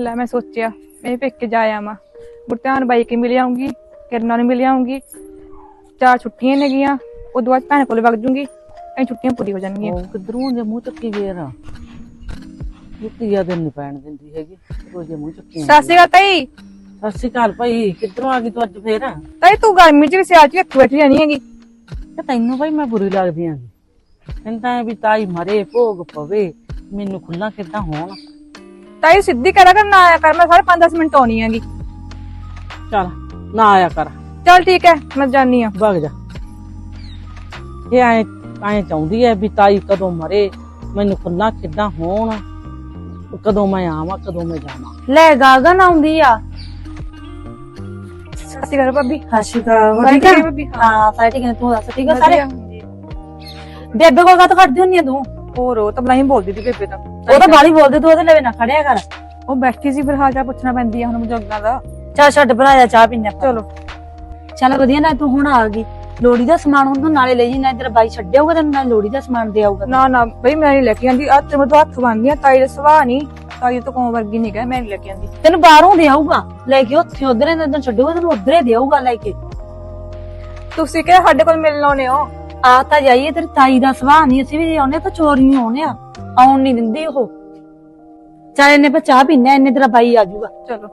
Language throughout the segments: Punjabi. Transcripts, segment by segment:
ਲੈ ਮੈਂ ਸੋਚਿਆ ਮੈਂ ਪੇਕੇ ਜਾ ਆਵਾਂ। ਗੁਰਧਿਆਨ ਬਾਈ ਕੇ ਮਿਲ ਆਉਂਗੀ ਕਿਰਨਾਂ ਨੂੰ ਮਿਲ ਆਉਂਗੀ ਚਾਰ ਛੁੱਟੀਆਂ ਨੇਗੀਆਂ ਉਦੋਂ ਬਾਅਦ ਭੈਣ ਕੋਲੇ ਵਗ ਜੂੰਗੀ ਐ ਛੁੱਟੀਆਂ ਪੂਰੀ ਹੋ ਜਾਣਗੀਆਂ। ਕਿਧਰੋਂ ਜੇ ਮੂੰਹ ਚੱਕੀ ਗਏ ਰਾ ਇਹ ਤੀਆ ਦਿਨ ਨਹੀਂ ਪੈਣ ਦਿੰਦੀ ਹੈਗੀ ਰੋਜੇ ਮੂੰਹ ਚੱਕੀ ਸਤਿ ਸ਼੍ਰੀ ਅਕਾਲ ਤਾਈ। ਸਤਿ ਸ਼੍ਰੀ ਅਕਾਲ ਭਾਈ ਕਿੱਧਰੋਂ ਆ ਗਈ ਤੂੰ ਅੱਜ ਫੇਰ? ਤਾਈ ਤੂੰ ਗਰਮੀ ਚ ਵੀ ਸਿਆਲ ਚ ਇੱਥੇ ਬੈਠੀ ਰਹਿਣੀ ਹੈਗੀ। ਤੇ ਤੈਨੂੰ ਭਾਈ ਮੈਂ ਬੁਰੀ ਲੱਗਦੀ ਆਂ ਐਂ ਵੀ ਤਾਈ ਮਰੇ ਭੋਗ ਪਵੇ ਮੈਨੂੰ ਖੁੱਲਾ ਕਿੱਦਾਂ ਹੋਣ। ਤਾਈ ਸਿੱਧੀ ਕਰਾ ਕਰ ਨਾ ਆਇਆ ਕਰ ਮੈਂ ਸਾਰੇ 5-10 ਮਿੰਟ ਆਉਣੀ ਹੈਗੀ। ਚੱਲ ਨਾ ਆਇਆ ਕਰ। ਚਲ ਠੀਕ ਹੈ ਮੈਂ ਜਾਨੀ ਆ। ਭੱਗ ਜਾ। ਇਹ ਐ ਐ ਚਾਹੁੰਦੀ ਐ ਵੀ ਤਾਈ ਕਦੋਂ ਮਰੇ ਮੈਨੂੰ ਖੁੱਲਾ ਕਿੱਦਾਂ ਹੋਣ ਕਦੋਂ ਮੈਂ ਆਵਾਂ ਕਦੋਂ ਮੈਂ ਜਾਵਾਂ। ਲੈ ਗਾਗਨ ਆਉਂਦੀ ਆ। ਸਤਿ ਸ਼੍ਰੀ ਅਕਾਲ ਹੋਰ ਠੀਕ ਹੈ ਭਾਬੀ? ਹਾਂ। ਸਾਰੇ ਠੀਕ ਨੇ ਤੂੰ ਦੱਸ ਠੀਕ ਆ ਸਾਰੇ। ਬੇਬੇ ਕੋਲ ਕਾਤ ਕਰਦੀ ਹੁੰਨੀ ਆ ਤੂੰ। ਹੋਰ ਉਹ ਤਾਂ ਬਲਾਈ ਬੋਲਦੀ ਸੀ ਬੇਬੇ ਤਾਂ। ਉਹ ਤਾਂ ਬਾਲੀ ਬੋਲਦੇ ਤੂੰ ਉਹਦੇ ਲਵੇ ਨਾ ਖੜਿਆ ਕਰ। ਉਹ ਬੈਠੀ ਸੀ ਫਿਰ ਹਾਲ ਚਾਲ ਪੁੱਛਣਾ ਪੈਂਦੀ ਆ ਹੁਣ ਬਜ਼ੁਰਗਾਂ ਦਾ। ਚੱਲ ਛੱਡ ਬਣਾਇਆ ਚਾਹ ਆਪਾਂ। ਚਲੋ। ਚੱਲ ਵਧੀਆ ਨਾ ਤੂੰ ਹੁਣ ਆ ਗਈ। ਲੋੜੀ ਦਾ ਸਮਾਨ ਹੁਣ ਤੂੰ ਨਾਲੇ ਲੈ ਜੀ ਨਾ ਤੇਰਾ ਬਾਈ ਛੱਡਿਆਊਗਾ ਤੈਨੂੰ ਨਾਲ ਲੋੜੀ ਦਾ ਸਮਾਨ ਦੇ ਆਊਗਾ ਨਾ ਨਾ ਬਈ ਮੈਂ ਨਹੀਂ ਲੈ ਕੇ ਆਂਦੀ। ਆ ਤੇ ਮੈਂ ਹੱਥ ਬੰਨਦੀ ਆ ਤਾਈ ਦਾ ਸੁਭਾਅ ਨਹੀਂ। ਤਾਈ ਤਾਂ ਕੋਂ ਵਰਗੀ ਨਹੀਂ ਗਾ ਮੈਂ ਨਹੀਂ ਲੈ ਕੇ ਆਂਦੀ। ਤੈਨੂੰ ਬਾਹਰੋਂ ਦੇ ਆਊਗਾ ਲੈ ਕੇ ਉੱਥੇ ਉਧਰੇ ਤੈਨੂੰ ਛੱਡੂਗਾ ਤੈਨੂੰ ਉਧਰੇ ਦੇ ਆਊਗਾ ਲੈ ਕੇ। ਤੁਸੀਂ ਕਿਹਾ ਸਾਡੇ ਕੋਲ ਮਿਲਣ ਆਉਨੇ ਹੋ। ਆ ਤਾਂ ਜਾਈਏ ਤੇਰੀ ਤਾਈ ਦਾ ਸੁਭਾਅ ਨਹੀਂ ਅਸੀਂ ਵੀ ਆਉਨੇ ਤਾਂ ਚੋਰੀ ਆਉਨੇ ਆ। ਆਉਣ ਨਹੀਂ ਦਿੰਦੀ ਉਹ। ਚੱਲ ਇਹਨੇ ਪਾ ਚਾਹ ਪੀਣਾ ਇਹਨੇ ਤੇਰਾ ਬਾਈ ਆ ਜਾਊਗਾ। ਚਲੋ।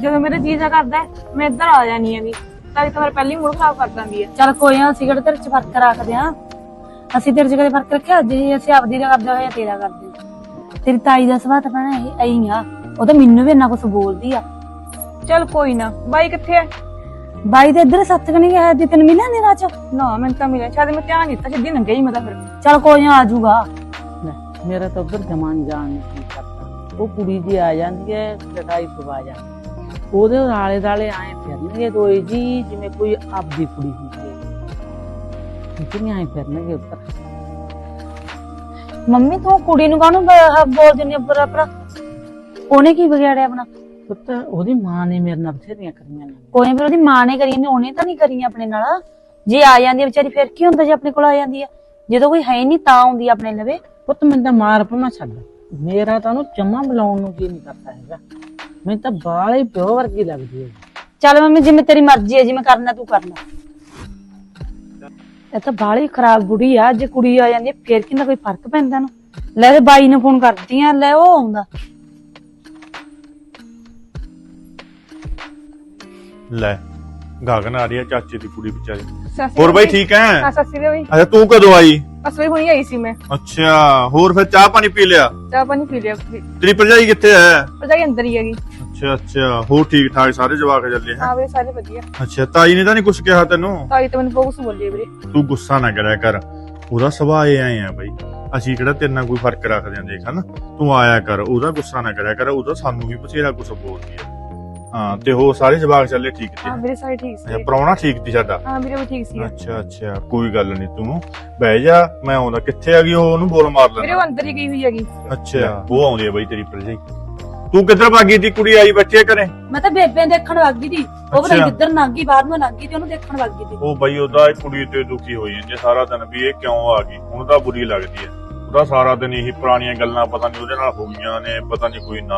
ਜਦੋਂ ਮੇਰੇ ਜੀਜਾ ਕਰਦਾ ਹੈ, ਮੈਂ ਇੱਧਰ ਆ ਜਾਣੀ ਹੈਗੀ ਤਾਂ ਮੇਰੇ ਪਹਿਲੀ ਮੂਡ ਖਰਾਬ ਕਰ ਦਿੰਦੀ ਹੈ। ਚੱਲ ਕੋਈ ਨਾ ਅਸੀਂ ਕਿਹੜਾ ਤੇਰੇ ਚ ਫ਼ਰਕ ਰੱਖਦੇ ਆ ਅਸੀਂ ਤੇਰੇ ਚ ਕਦੇ ਫ਼ਰਕ ਰੱਖਿਆ? ਜੇ ਅਸੀਂ ਆਪਦੀ ਦਾ ਕਰਦੇ ਹੋਇਆ ਤੇਰਾ ਕਰਦੇ ਆ। ਤੇਰੀ ਤਾਈ ਦਾ ਸੁਭਾਅ ਤਾਂ ਭੈਣੇ ਇਹ ਐਂ ਆ। ਉਹ ਤਾਂ ਮੈਨੂੰ ਵੀ ਇੰਨਾ ਕੁਝ ਬੋਲਦੀ ਆ। ਚਲ ਕੋਈ ਨਾ ਬਾਈ ਕਿੱਥੇ ਹੈ? ਬਾਈ ਦੇ ਇੱਧਰ ਸੱਤ ਕਣੀ ਗਿਆ ਦੀ ਤੈਨੂੰ ਮਿਲਿਆ ਨਹੀਂ ਰਾਜ ਨਾ ਮੈਨੂੰ ਤਾਂ ਮਿਲਿਆ। ਸ਼ਾਇਦ ਮੈਂ ਧਿਆਨ ਦਿੱਤਾ ਸਿੱਧੀ ਨੰਗੇ ਹੀ ਮੈਂ ਤਾਂ ਫਿਰ। ਚੱਲ ਕੋਈ ਨਾ ਆ ਜਾਊਗਾ। ਲੈ, ਮੇਰਾ ਤਾਂ ਉਧਰ ਜਮਾਨ ਜਾਣ ਨਹੀਂ ਕਰਦਾ। ਉਹ ਕੁੜੀ ਜੀ ਆ ਜਾਂਦੀ ਹੈ ਲੜਾਈ ਪਵਾ ਜਾਂਦੀ ਉਹਦੇ ਆਲੇ ਦਾਲੇ ਆਏ ਫਿਰਨਗੇ ਦੋਏ ਜੀ ਜਿਵੇਂ ਕੋਈ ਆਪਦੀ ਕੁੜੀ ਹੁੰਦੀ ਹੈ। ਕਿੰਨੇ ਆਏ ਫਿਰਨਗੇ ਉੱਧਰ। ਮੰਮੀ ਤੂੰ ਕੁੜੀ ਨੂੰ ਕਾਹਨੂੰ ਬ- ਬੋਲ ਦਿੰਦੀ ਬਰਾ ਬਰਾ ਉਹਨੇ ਕੀ ਵਿਗਾੜਿਆ ਆਪਣਾ? ਪੁੱਤ ਉਹਦੀ ਮਾਂ ਨੇ ਮੇਰੇ ਨਾਲ ਬਥੇਰੀਆਂ ਕਰੀਆਂ ਨੇ। ਕੋਈ ਫਿਰ ਉਹਦੀ ਮਾਂ ਨੇ ਕਰੀ ਨੇ ਉਹਨੇ ਤਾਂ ਨਹੀਂ ਕਰੀਆਂ ਆਪਣੇ ਨਾਲ। ਜੇ ਆ ਜਾਂਦੀ ਆ ਵਿਚਾਰੀ ਫਿਰ ਕੀ ਹੁੰਦਾ ਜੇ ਆਪਣੇ ਕੋਲ ਆ ਜਾਂਦੀ ਆ? ਜਦੋਂ ਕੋਈ ਹੈ ਨਹੀਂ ਤਾਂ ਆਉਂਦੀ ਆ ਆਪਣੇ ਲਵੇ। ਪੁੱਤ ਮੈਨੂੰ ਤਾਂ ਮਾਰ ਪਮਾ ਛੱਡ। ਮੇਰਾ ਤਾਂ ਉਹਨੂੰ ਜਮਾ ਬੁਲਾਉਣ ਨੂੰ ਕੀ ਨਹੀਂ ਕਰਦਾ ਹੈਗਾ। ਮੈਨੂੰ ਤਾਂ ਬਾਲ ਹੀ ਪਿਓ ਵਰਗੀ ਲੱਗਦੀ ਹੈ। ਚੱਲ ਮੰਮੀ ਜਿਵੇਂ ਤੇਰੀ ਮਰਜ਼ੀ ਹੈ ਜਿਵੇਂ ਕਰਨਾ ਤੂੰ ਕਰਨਾ। ਇਹ ਤਾਂ ਬਾਲੀ ਖਰਾਬ ਬੁੜੀ ਆ ਜੇ ਕੁੜੀ ਆ ਜਾਂਦੀ ਆ, ਫਿਰ ਕਿੰਨਾ ਕੋਈ ਫ਼ਰਕ ਪੈਂਦਾ ਨੂੰ ਲੈ ਤੇ ਬਾਈ ਨੂੰ ਫੋਨ ਕਰਦੀ ਆ ਲੈ ਉਹ ਆਉਂਦਾ। ਲੈ ਗਾਗਨ ਆ ਰਹੀ ਹੈ ਚਾਚੇ ਦੀ ਕੁੜੀ ਵਿਚਾਰੀ। ਹੋਰ ਬਾਈ ਠੀਕ ਹਾਂ? ਹੈ ਸਤਿ ਸ਼੍ਰੀ ਅਕਾਲ ਬਾਈ ਅੱਛਾ ਤੂੰ ਕਦੋਂ ਆਈ? ਬਸ ਵੀ ਹੁਣੀ ਆਈ ਸੀ ਮੈਂ। ਅੱਛਾ ਹੋਰ ਫਿਰ ਚਾਹ ਪਾਣੀ ਪੀ ਲਿਆ? ਚਾਹ ਪਾਣੀ ਪੀ ਲਿਆ ਤੇਰੀ ਭਰਜਾਈ ਕਿੱਥੇ ਹੈ? ਭਰਜਾਈ ਅੰਦਰ ਹੀ ਹੈਗੀ। ਅੱਛਾ ਅੱਛਾ ਹੋਰ ਠੀਕ ਠਾਕ ਸਾਰੇ ਜਵਾਕ ਚੱਲੇ ਹੈ? ਹਾਂ ਵੀਰੇ ਸਾਰੇ ਵਧੀਆ। ਅੱਛਾ ਤਾਈ ਨੇ ਤਾਂ ਨਹੀਂ ਕੁਝ ਕਿਹਾ ਤੈਨੂੰ? ਤਾਈ ਤਾਂ ਮੈਨੂੰ ਬਹੁਤ ਕੁਝ ਬੋਲੀ ਵੀਰੇ। ਤੂੰ ਗੁੱਸਾ ਨਾ ਕਰਿਆ ਕਰ। ਉਹਦਾ ਸੁਭਾਅ ਇਹ ਆਏ ਆ ਬਾਈ ਅਸੀਂ ਕਿਹੜਾ ਤੇਰੇ ਨਾਲ ਕੋਈ ਫ਼ਰਕ ਰੱਖਦੇ ਆਂ ਦੇਖ ਹਨਾ? ਤੂੰ ਆਇਆ ਕਰ ਉਹਦਾ ਗੁੱਸਾ ਨਾ ਕਰਿਆ ਕਰ ਉਹਦਾ ਸਾਨੂੰ ਵੀ ਬਥੇਰਾ ਕੁਝ ਬੋਲਦੀ ਆ। ਹਾਂ ਤੇ ਹੋ ਸਾਰੇ ਜਵਾਕ ਚੱਲੇ ਠੀਕ ਹਾਂ ਤੇ? ਵੀਰੇ ਸਾਰੇ ਠੀਕ ਸੀ। ਅੱਛਾ ਪ੍ਰਾਹੁਣਾ ਠੀਕ ਸੀ ਸਾਡਾ? ਹਾਂ ਵੀਰੇ ਵੀ ਠੀਕ ਸੀ। ਅੱਛਾ ਅੱਛਾ ਕੋਈ ਗੱਲ ਨਹੀਂ ਤੂੰ ਬਹਿ ਜਾ ਮੈਂ ਆਉਂਦਾ। ਕਿੱਥੇ ਆ ਗਈ ਉਹ? ਉਹਨੂੰ ਬੋਲ ਮਾਰ ਵੀਰੇ ਲੈਣਾ ਉਹ ਅੰਦਰ ਹੀ ਗਈ ਹੋਈ ਹੈਗੀ। ਅੱਛਾ ਉਹ ਆਉਂਦੀ ਹੈ ਬਾਈ ਤੇਰੀ ਭਰਜਾਈ ਤੂੰ ਕਿੱਧਰ ਭਾਗੀ ਦੀ ਕੁੜੀ ਆਈ ਬੱਚੇ ਘਰੇ? ਮੈਂ ਤਾਂ ਬੇਬੇ ਦੇਖਣ ਵਗਦੀ ਦੀ ਉਹ ਪਤਾ। ਕਿੱਧਰ ਨਾਗੀ ਬਾਹਰ ਨੂੰ ਨਾਗੀ ਤੇ ਉਹਨੂੰ ਦੇਖਣ ਵਗਦੀ ਦੀ ਉਹ ਬਾਈ ਉਹਦਾ ਇਹ ਕੁੜੀ ਤੇ ਦੁਖੀ ਹੋਈ ਹੈ। ਸਾਰਾ ਦਿਨ ਵੀ ਇਹ ਕਿਉਂ ਆ ਗਈ? ਹੁਣ ਤਾਂ ਬੁਰੀ ਲੱਗਦੀ ਹੈ। ਉਹਦਾ ਸਾਰਾ ਦਿਨ ਇਹੀ ਪੁਰਾਣੀਆਂ ਗੱਲਾਂ ਪਤਾ ਨਹੀਂ ਉਹਦੇ ਨਾਲ ਹੋ ਗਈਆਂ ਨੇ ਪਤਾ ਨਹੀਂ ਕੋਈ ਨਾ।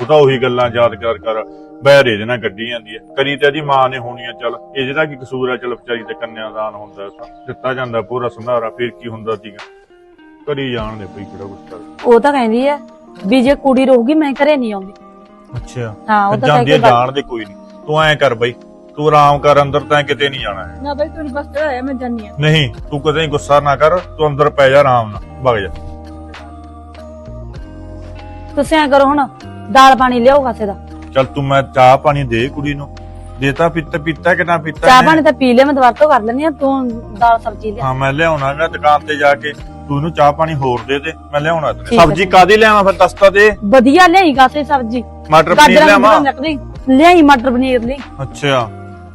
ਉਹਦਾ ਉਹੀ ਗੱਲਾਂ ਯਾਦ ਕਰ ਕਰ ਬਹਿ ਇਹਦੇ ਨਾਲ ਗੱਡੀ ਜਾਂਦੀ ਹੈ। ਕਰੀ ਤੇ ਇਹਦੀ ਮਾਂ ਨੇ ਹੋਣੀ ਆ ਚੱਲ ਇਹ ਜਿਹੜਾ ਕੀ ਕਸੂਰ ਹੈ ਚੱਲ ਵਿਚਾਰੀ ਤੇ ਕੰਨਿਆਦਾਨ ਹੁੰਦਾ ਦਿੱਤਾ ਜਾਂਦਾ ਪੂਰਾ ਸੰਧਾਰਾ ਫਿਰ ਕੀ ਹੁੰਦਾ ਸੀਗਾ? ਕਰੀ ਜਾਣ ਦੇ ਬਈ ਕਿਹੜਾ ਕੁਛ ਕਰ। ਉਹ ਤਾਂ ਕਹਿੰਦੀ ਆ ਵੀ ਜੇ ਕੁੜੀ ਰਹੂਗੀ ਮੈਂ ਘਰੇ ਨਹੀਂ ਆਉਂਦੀ। ਅੱਛਾ। ਹਾਂ ਉਹ ਤਾਂ ਕਹਿ ਜਾਂਦੀ ਕੇ ਹੈ ਜਾਣ ਦੇ ਕੋਈ ਨਹੀਂ ਤੂੰ ਐਂ ਕਰ ਬਈ ਤੂੰ ਆਰਾਮ ਕਰ ਅੰਦਰ ਤਾਂ ਕਿਤੇ ਨਹੀਂ ਜਾਣਾ ਹੈ। ਨਾ ਬਾਈ ਤੂੰ ਬਸ ਆਇਆ ਮੈਂ ਜਾਨੀ ਆ ਨਹੀਂ ਤੂੰ ਕਦੇ ਗੁੱਸਾ ਨਾ ਕਰ ਤੂੰ ਅੰਦਰ ਪੈ ਜਾ ਆਰਾਮ ਨਾਲ ਵਗ ਜਾ। ਤੁਸੀਂ ਐ ਕਰੋ ਹੁਣ ਦਾਲ ਪਾਣੀ ਲਿਆਓ ਕਾਸੇ ਦਾ। ਚੱਲ ਤੂੰ ਮੈਂ ਚਾਹ ਪਾਣੀ ਦੇ ਕੁੜੀ ਨੂੰ। ਦੇਤਾ ਪੀਤਾ ਪੀਤਾ ਕਿ ਨਾ ਪੀਤਾ ਚਾਹ? ਪਾਣੀ ਤਾਂ ਪੀ ਲਿਆ ਮੈਂ ਦੁਬਾਰਾ ਤੋਂ ਕਰ ਲੈਣੀ ਆ ਤੂੰ ਦਾਲ ਸਬਜ਼ੀ ਲਿਆ। ਹਾਂ ਮੈਂ ਲਿਆਉਣਾਗਾ ਦੁਕਾਨ ਤੇ ਜਾ ਕੇ। ਤੂੰ ਇਹਨੂੰ ਚਾਹ ਪਾਣੀ ਹੋਰ ਦੇ ਦੇ ਮੈਂ ਲਿਆਉਣਾ ਠੀਕ ਹੈ, ਸਬਜ਼ੀ। ਕਾਦੀ ਲਿਆਵਾਂ ਫਿਰ ਦਸਤਾ ਦੇ। ਵਧੀਆ ਲਿਆਈ ਕਾਸੇ ਸਬਜ਼ੀ। ਮਟਰ ਪਨੀਰ ਗਾਜਰਾਂ ਲਿਆਵਾਂ ਲਿਆਈ ਮਟਰ ਪਨੀਰ ਲਈ ਅੱਛਾ।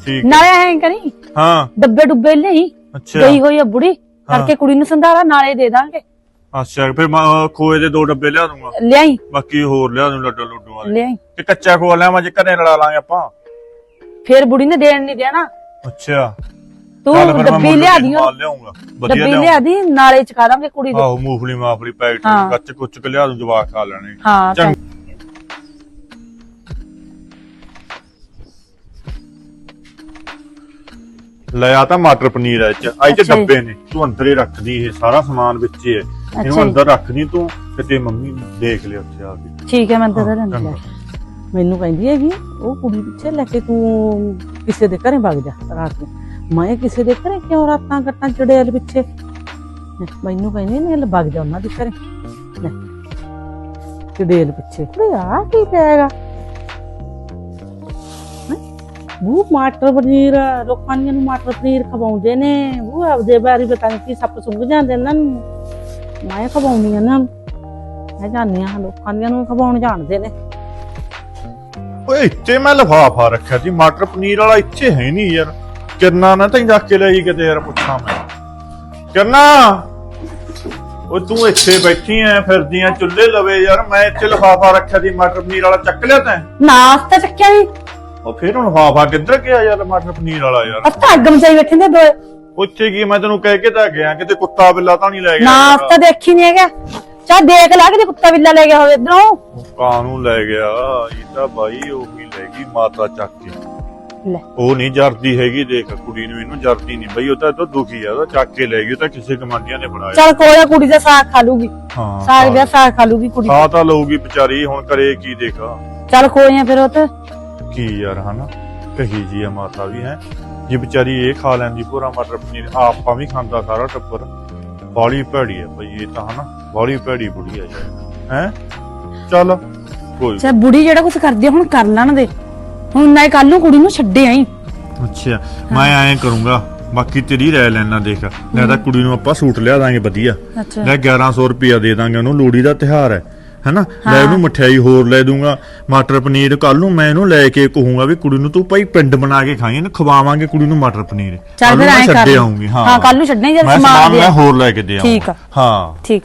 ਠੀਕ ਹੈ। ਨਾਲੇ ਐਂ ਕਰੀ ਹਾਂ। ਡੱਬੇ ਡੁੱਬੇ ਲਈ ਅੱਛਾ। ਗਈ ਹੋਈ ਆ ਬੁੜੀ ਕਰਕੇ ਕੁੜੀ ਨੂੰ ਸੰਧਾਰਾ ਨਾਲੇ ਦੇ ਦਾਂਗੇ। ਅੱਛਾ ਫਿਰ ਮੈਂ ਖੋਏ ਦੇ ਦੋ ਡੱਬੇ ਲਿਆ ਦੂੰਗਾ। ਲਿਆਈ। ਬਾਕੀ ਹੋਰ ਲਿਆ ਦੂੰ ਲੱਡੂ ਲੱਡੂ ਵਾਲੇ। ਲਿਆਈ। ਤੇ ਕੱਚਾ ਖੋਆ ਲਿਆਵਾਂ ਜੇ ਘਰੇ ਰਲਾ ਲਾਂਗੇ ਆਪਾਂ। ਫੇਰ ਬੁੜੀ ਨੇ ਦੇਣ ਨਹੀਂ ਦੇਣਾ। ਅੱਛਾ। ਤੂੰ ਡੱਬੀ ਲਿਆ ਦੀ ਦੀ ਮਾਲ ਲਿਆਉਂਗਾ। ਵਧੀਆ ਡੱਬੀ ਲਿਆ ਦੀ ਨਾਲੇ ਚਕਾ ਦਾਂਗੇ ਕੁੜੀ ਦੇ। ਆਹੋ ਮੂੰਗਫਲੀ ਮਾਫਲੀ ਪੈਕਟ। ਕੱਚ ਕੁੱਚ ਕੇ ਲਿਆ ਦੂੰ ਜਵਾਕ ਖਾ ਲੈਣੇ। ਹਾਂ ਚੰਗ ਚੰਗ- ਲੈ ਆ ਤਾਂ ਮਟਰ ਪਨੀਰ ਐ ਚ। ਆਈ ਚ ਅੱਛਾ ਜੀ। ਡੱਬੇ ਨੇ। ਤੂੰ ਅੰਦਰ ਹੀ ਰੱਖਦੀ ਇਹ ਸਾਰਾ ਸਮਾਨ ਵਿੱਚ ਹੀ ਹੈ। ਅੱਛਾ ਇਹਨੂੰ ਜੀ। ਅੰਦਰ ਰੱਖਦੀ ਤੂੰ ਤੇ ਤੇ ਮੰਮੀ ਦੇਖ ਲਿਆ ਉੱਥੇ ਆ ਕੇ। ਠੀਕ ਹੈ ਮੈਂ ਤਾਂ ਚੰਗਾ। ਆ ਮੈਨੂੰ ਕਹਿੰਦੀ ਹੈਗੀ ਉਹ ਕੁੜੀ ਪਿੱਛੇ ਲੈ ਕੇ ਤੂੰ ਕਿਸੇ ਦੇ ਘਰੇ ਵਗ ਜਾ ਰਾਤ ਨੂੰ। ਮੈਂ ਕਿਸੇ ਦੇ ਘਰੇ ਕਿਉਂ ਰਾਤਾਂ ਕੱਟਾਂ ਚੜੇਲ ਪਿੱਛੇ? ਲੈ, ਮੈਨੂੰ ਕਹਿੰਦੀ ਨੇ ਲੈ ਵਗ ਜਾ ਉਹਨਾਂ ਦੇ ਘਰੇ। ਲੈ, ਚੜੇਲ ਪਿੱਛੇ। ਕੁੜੇ ਆ ਕੀ ਪੈਗਾ ਉਹ ਮਟਰ ਪਨੀਰ ਲੋਕਾਂ ਨੂੰ ਮਟਰ ਪਨੀਰ ਖਵਾਉਂਦੇ ਨੇ। ਉਹ ਆਪਦੇ ਬਾਰੇ ਪਤਾ ਨਹੀਂ ਕੀ ਸੱਪ ਜਾਂਦੇ ਇਹਨਾਂ ਨੂੰ। ਮੈਂ ਖਵਾਉਣੀ ਆ ਇਹਨਾਂ ਨੂੰ। ਮੈਂ ਜਾਣਦੀ ਹਾਂ ਲੋਕਾਂ ਦੀਆਂ ਨੂੰ ਖਵਾਉਣ ਜਾਣਦੇ ਨੇ। ਓਏ ਇੱਥੇ ਮੈਂ ਲਫਾਫਾ ਰੱਖਿਆ ਸੀ ਮਟਰ ਪਨੀਰ ਵਾਲਾ ਇੱਥੇ ਹੈ ਨਹੀਂ ਯਾਰ। ਕਿਰਨਾ ਨਾ ਤਾਂ ਜਾ ਕੇ ਲਈ ਕਿਤੇ ਯਾਰ ਪੁੱਛਾਂ ਮੈਂ। ਕਿਰਨਾ! ਉਹ ਤੂੰ ਇੱਥੇ ਬੈਠੀ ਐ ਫਿਰਦੀਆਂ ਚੁੱਲ੍ਹੇ ਲਵੇ ਯਾਰ। ਮੈਂ ਇੱਥੇ ਲਫਾਫਾ ਰੱਖਿਆ ਸੀ ਮਟਰ ਪਨੀਰ ਵਾਲਾ ਚੱਕ ਲਿਆ ਤੈਂ। ਨਾਸਤਾ ਚੱਕਿਆ ਨਹੀਂ ਉਹ ਫਿਰ ਹੁਣ ਲਫਾਫਾ ਕਿੱਧਰ ਗਿਆ ਯਾਰ ਮਟਰ ਪਨੀਰ ਵਾਲਾ ਯਾਰ? ਅਸਤਾ ਅੱਗ ਮਚਾਈ ਬੈਠੇ ਨੇ ਦੋ ਉੱਥੇ ਕੀ ਮੈਂ ਤੈਨੂੰ ਕਹਿ ਕੇ ਤਾਂ ਗਿਆ ਕਿਤੇ ਕੁੱਤਾ ਬਿੱਲਾ ਤਾਂ ਨਹੀਂ ਲੈ ਗਿਆ ਨਾਸਤਾ ਦੇਖੀ ਨਹੀਂ ਹੈਗਾ। ਚਾ ਦੇਖ ਲੈ ਕਿ ਕੁੱਤਾ ਬਿੱਲਾ ਲੈ ਗਿਆ ਹੋਵੇ ਇਧਰੋਂ। ਕਾਨੂੰ ਲੈ ਗਿਆ? ਇਹ ਤਾਂ ਬਾਈ ਉਹ ਹੀ ਲੈ ਗਈ ਮਾਤਾ ਚੱਕ ਕੇ। ਲੈ। ਉਹ ਨਹੀਂ ਜਰਦੀ ਹੈਗੀ ਦੇਖ ਕੁੜੀ ਨੂੰ ਇਹਨੂੰ ਜਰਦੀ ਨਹੀਂ। ਬਈ ਉਹ ਤਾਂ ਤੋਂ ਦੁਖੀ ਆ ਉਹ ਚੱਕ ਕੇ ਲੈ ਗਈ ਉਹ ਤਾਂ ਕਿਸੇ ਕਮਾਂਡੀਆਂ ਨੇ ਬਣਾਇਆ। ਚਲ ਕੋਈ ਨਾ ਕੁੜੀ ਦਾ ਸਾਗ ਖਾ ਲੂਗੀ। ਹਾਂ ਸਾਗ ਦਾ ਸਾਗ ਖਾ ਲੂਗੀ ਕੁੜੀ। ਖਾ ਤਾਂ ਲਊਗੀ ਵਿਚਾਰੀ ਹੁਣ ਕਰੇ ਕੀ ਦੇਖਾ। ਚਲ ਕੋਈ ਨਾ ਫਿਰ ਉਹ ਤੇ। ਕੀ ਯਾਰ ਹਨਾ? ਕਹੀ ਜੀ ਆ ਮਾਤਾ ਵੀ ਹੈ? ਜੇ ਵਿਚਾਰੀ ਇਹ ਖਾ ਲੈਂਦੀ ਪੂਰਾ ਮਟਰ ਪਨੀਰ ਆਪਾਂ ਵੀ ਖਾਂਦਾ ਸਾਰਾ ਟੱਬਰ। ਬਾਲੀ ਭੈੜੀ ਆ ਬਈ ਇਹ ਤਾਂ ਹਨਾ? ਬਾਲੀ ਭੈੜੀ ਬੁੜੀ ਆ ਯਾਰ ਹੈ? ਚੱਲ ਕੋਈ ਚਾ ਬੁੜੀ ਜਿਹੜਾ ਕੁਝ ਕਰਦੀ ਆ, ਹੁਣ ਕਰ ਲੈਣ ਦੇ। ਹੁਣ ਨਾ ਕੱਲ ਨੂੰ ਕੁੜੀ ਨੂੰ ਛੱਡੇ ਆਈ। ਅੱਛਾ ਮੈਂ ਐਂ ਕਰੂੰਗਾ ਬਾਕੀ ਤੇਰੀ ਰਹਿ ਲੈਣਾ ਦੇਖ। ਲੈ ਤਾਂ ਕੁੜੀ ਨੂੰ ਆਪਾਂ ਸੂਟ ਲਿਆ ਦਾਂਗੇ ਵਧੀਆ। ਅੱਛਾ। ਲੈ 1100 ਰੁਪਿਆ ਦੇ ਦਾਂਗੇ ਉਹਨੂੰ ਲੋੜੀ ਦਾ ਤਿਹਾਰ ਹੈ। ਹੈਨਾ? ਲੈ ਉਹਨੂੰ ਮਠਿਆਈ ਹੋਰ ਲੈ ਦੂੰਗਾ ਮਟਰ ਪਨੀਰ ਕੱਲ ਨੂੰ ਮੈਂ ਇਹਨੂੰ ਲੈ ਕੇ ਕਹੂੰਗਾ ਵੀ ਕੁੜੀ ਨੂੰ ਤੂੰ ਭਾਈ ਪਿੰਡ ਬਣਾ ਕੇ ਖਾਈ ਇਹਨੂੰ ਖਵਾਵਾਂਗੇ ਕੁੜੀ ਨੂੰ ਮਟਰ ਪਨੀਰ। ਚੱਲ ਫਿਰ ਮੈਂ ਐਂ ਕਰ ਛੱਡੇ। ਆਉਂਗੀ ਹਾਂ। ਹਾਂ, ਕੱਲ੍ਹ ਨੂੰ ਛੱਡਣਾ ਹੀ ਜਦ ਮੈਂ ਸਮਾਨ ਮੈਂ ਹੋਰ ਲੈ ਕੇ ਦੇ ਆਉਂਗਾ ਠੀਕ ਆ। ਹਾਂ। ਠੀਕ।